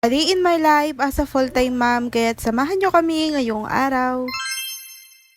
A in my life as a full-time mom, kaya't samahan nyo kami ngayong araw.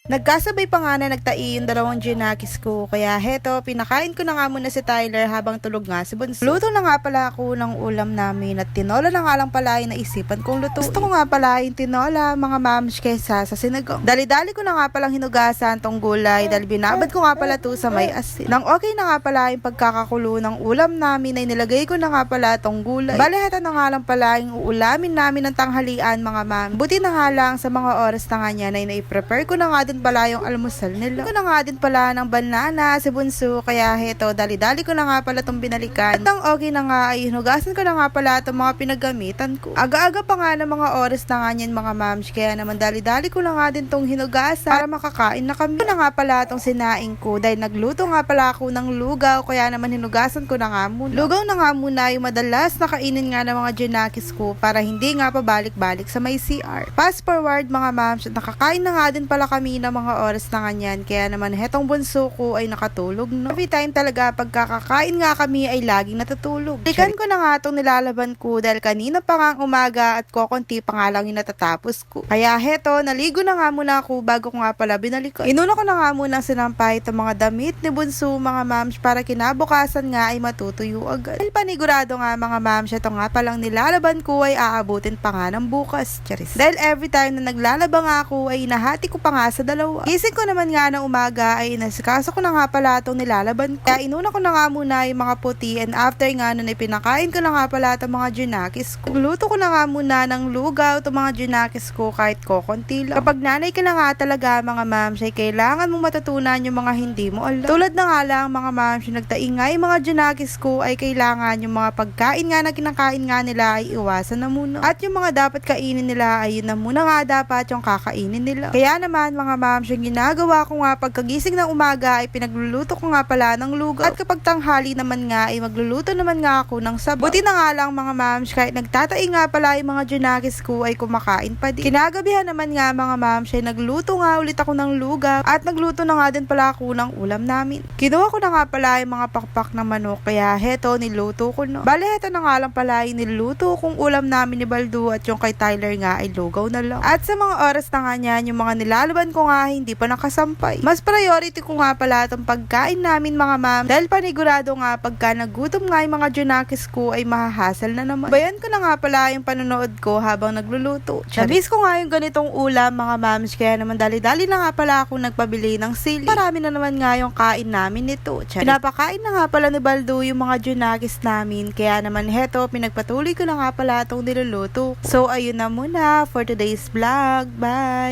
Nagkasabay pa nga na nagtai yung dalawang ginakis ko, kaya heto, pinakain ko na nga muna si Tyler habang tulog nga si Bunso. Luto na nga pala ako ng ulam namin at tinola na nga lang pala yung naisipan kong luto. Gusto ko nga pala yung tinola, mga mams, kesa sa sinagong. Dali-dali ko na nga palang hinugasan tong gulay dahil binabad ko nga pala to sa may asin. Nang okay na nga pala yung pagkakakulo ng ulam namin ay nilagay ko na nga pala tong gulay. Bale, heto na nga lang pala yung uulamin namin ng tanghalian mga ma'am. Buti na nga lang sa mga oras na nga niyan ay nai-prepare ko na nga din pala yung almusal nila. Ko na nga din pala ng banana si Bunso kaya heto dali-dali ko na nga pala tong binalikan. At ang okay na nga ay hinugasan ko na nga pala itong mga pinagamitan ko. Aga-aga pa nga ng mga oras na nga niyan mga mams kaya naman dali-dali ko na nga din tong hinugasan para makakain na kami. Ito na nga pala tong sinaing ko dahil nagluto nga pala ako ng lugaw kaya naman hinugasan ko na nga muna. Lugaw na nga muna yung madalas na kainin nga ng mga ginakis ko para hindi nga pabalik-balik sa may CR. Fast forward mga mams nakakain na nga din pala kami ng mga oras na ganyan kaya naman hetong bunso ko ay nakatulog no. Every time talaga pagkakakain nga kami ay laging natutulog. Balikan ko na nga itong nilalaban ko dahil kanina pa nga umaga at kokonti pa nga lang yung natatapos ko. Kaya heto, naligo na nga muna ako bago ko nga pala binalikan. Inuna ko na nga muna sinampay itong mga damit ni bunso mga mams para kinabukasan nga ay matutuyo agad. Dahil panigurado nga mga mams, ito nga palang nilalaban ko ay aabutin pa nga ng bukas. Charis. Dahil every time na naglalaba nga ako ay nahati ko pa nga sa dalawa. Gising ko naman nga ng umaga ay nasikaso ko na nga pala itong nilalaban ko. Kaya inuna ko na nga muna yung mga puti and after nga nun ay pinakain ko na nga pala itong mga ginakis ko. Luto ko na nga muna ng lugaw itong mga ginakis ko kahit kokonti lang. Kapag nanay ka na nga talaga mga ma'am, ay kailangan mong matutunan yung mga hindi mo alam. Tulad na nga lang mga ma'am, yung nagtaingay mga ginakis ko ay kailangan yung mga pagkain nga na kinakain nga nila ay iwasan na muna. At yung mga dapat kainin nila ay yun na muna nga dapat yung kakainin nila. Kaya naman mga ma'am, yung ginagawa ko nga pagkagising ng umaga ay pinagluluto ko nga pala ng lugaw. At kapag tanghali naman nga ay magluluto naman nga ako ng sabaw. Buti na nga lang mga ma'am, kahit nagtatai nga pala yung mga ginakis ko ay kumakain pa din. Kinagabihan naman nga mga ma'am, siya nagluto nga ulit ako ng lugaw at nagluto na nga din pala ako ng ulam namin. Kinuha ko na nga pala yung mga pakpak ng manok kaya heto niluto ko na. Bale heto na nga lang pala yung niluto kong ulam namin ni Baldo at yung kay Tyler nga ay lugaw na lang. At sa mga oras na nga niyan, yung mga nilalaban ko nga hindi pa nakasampay. Mas priority ko nga pala itong pagkain namin mga ma'am dahil panigurado nga pagka nagutom nga yung mga junakis ko ay mahahasal na naman. Bayan ko na nga pala yung panonood ko habang nagluluto. Nabis ko nga yung ganitong ulam mga mams kaya naman dali-dali na nga pala ako nagpabili ng sili. Marami na naman nga yung kain namin nito. Charis. Pinapakain na nga pala ni Baldo yung mga junakis namin kaya naman heto pinagpatuloy ko na nga pala itong niluluto. So ayun na muna for today's vlog. Bye!